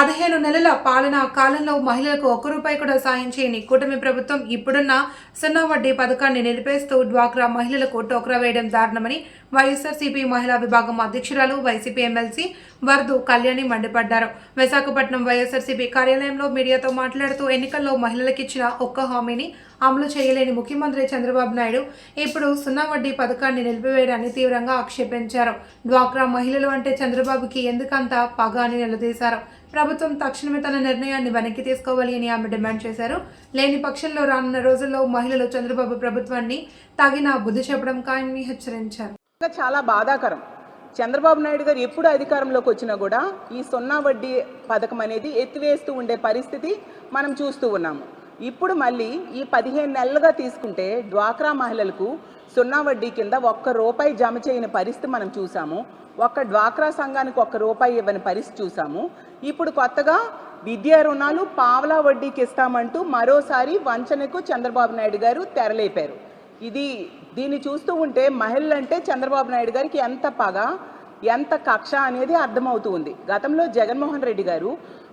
పదిహేను నెలల పాలన కాలంలో మహిళలకు ఒక్క రూపాయి కూడా సాయం చేయని కూటమి ప్రభుత్వం ఇప్పుడున్న సున్నా వడ్డీ పథకాన్ని నిలిపేస్తూ డ్వాక్రా మహిళలకు టోక్రా వేయడం దారుణమని వైఎస్ఆర్సీపీ మహిళా విభాగం అధ్యక్షురాలు వైసీపీ ఎమ్మెల్సీ వర్దు కళ్యాణి మండిపడ్డారు. విశాఖపట్నం వైఎస్ఆర్సీపీ కార్యాలయంలో మీడియాతో మాట్లాడుతూ ఎన్నికల్లో మహిళలకు ఇచ్చిన ఒక్క హామీని అమలు చేయలేని ముఖ్యమంత్రి చంద్రబాబు నాయుడు ఇప్పుడు సున్నా వడ్డీ పథకాన్ని నిలిపివేయడాన్ని తీవ్రంగా ఆక్షేపించారు. డ్వాక్రా మహిళలు అంటే చంద్రబాబుకి ఎందుకంత పగ అని నిలదీశారు. ప్రభుత్వం తక్షణమే తన నిర్ణయాన్ని వెనక్కి తీసుకోవాలి అని ఆమె డిమాండ్ చేశారు. లేని పక్షంలో రానున్న రోజుల్లో మహిళలు చంద్రబాబు ప్రభుత్వాన్ని తగిన బుద్ధి చెప్పడం ఖాయమని హెచ్చరించారు. చాలా బాధాకరం. చంద్రబాబు నాయుడు గారు ఎప్పుడు అధికారంలోకి వచ్చినా కూడా ఈ సున్నా వడ్డీ పథకం అనేది ఎత్తివేస్తూ ఉండే పరిస్థితి మనం చూస్తూ ఉన్నాము. ఇప్పుడు మళ్ళీ ఈ పదిహేను నెలలుగా తీసుకుంటే డ్వాక్రా మహిళలకు సున్నా వడ్డీ కింద ఒక్క రూపాయి జమ చేయని పరిస్థితి మనం చూసాము. ఒక్క డ్వాక్రా సంఘానికి ఒక్క రూపాయి ఇవ్వని పరిస్థితి చూసాము. ఇప్పుడు కొత్తగా విద్యా రుణాలు పావలా వడ్డీకి ఇస్తామంటూ మరోసారి వంచనకు చంద్రబాబు నాయుడు గారు తెరలేపారు. ఇది దీన్ని చూస్తూ ఉంటే మహిళలంటే చంద్రబాబు నాయుడు గారికి ఎంత పగ ఎంత కక్ష అనేది అర్థమవుతూ ఉంది. గతంలో జగన్మోహన్ రెడ్డి గారు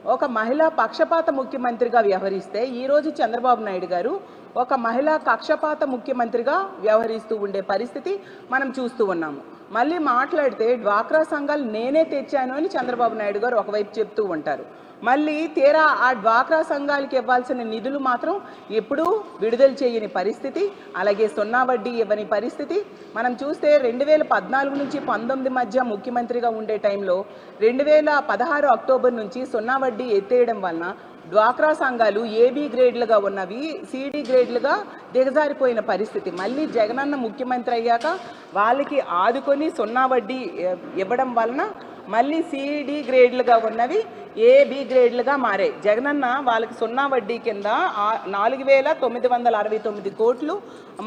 ఒక మహిళా పక్షపాత ముఖ్యమంత్రిగా వ్యవహరిస్తే ఈరోజు చంద్రబాబు నాయుడు గారు ఒక మహిళా కక్షపాత ముఖ్యమంత్రిగా వ్యవహరిస్తూ ఉండే పరిస్థితి మనం చూస్తూ ఉన్నాము. మళ్ళీ మాట్లాడితే డ్వాక్రా సంఘాలు నేనే తెచ్చాను అని చంద్రబాబు నాయుడు గారు ఒకవైపు చెప్తూ ఉంటారు. మళ్ళీ తీరా ఆ డ్వాక్రా సంఘాలకి ఇవ్వాల్సిన నిధులు మాత్రం ఎప్పుడూ విడుదల చేయని పరిస్థితి అలాగే సున్నా వడ్డీ ఇవ్వని పరిస్థితి. మనం చూస్తే రెండు వేల పద్నాలుగు నుంచి పంతొమ్మిది మధ్య ముఖ్యమంత్రిగా ఉండే టైంలో రెండు వేల పదహారు అక్టోబర్ నుంచి సున్నా వడ్డీ ఎత్తేయడం వలన డ్వాక్రా సంఘాలు ఏబీ గ్రేడ్లుగా ఉన్నవి సిడి గ్రేడ్లుగా దిగజారిపోయిన పరిస్థితి. మళ్ళీ జగనన్న ముఖ్యమంత్రి అయ్యాక వాళ్ళకి ఆదుకొని సున్నా వడ్డీ ఇవ్వడం వలన మళ్ళీ సిడి గ్రేడ్లుగా ఉన్నవి ఏబి గ్రేడ్లుగా మారాయి. జగనన్న వాళ్ళకి సున్నా వడ్డీ కింద నాలుగు వేల తొమ్మిది వందల అరవై తొమ్మిది కోట్లు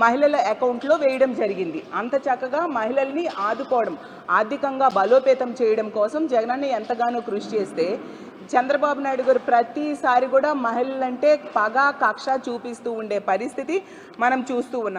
మహిళల అకౌంట్లో వేయడం జరిగింది. అంత చక్కగా మహిళల్ని ఆదుకోవడం ఆర్థికంగా బలోపేతం చేయడం కోసం జగనన్న ఎంతగానో కృషి చేస్తే చంద్రబాబు నాయుడు గారు ప్రతిసారి కూడా మహిళలంటే పగ కక్ష చూపిస్తూ ఉండే పరిస్థితి మనం చూస్తూ ఉన్నాం.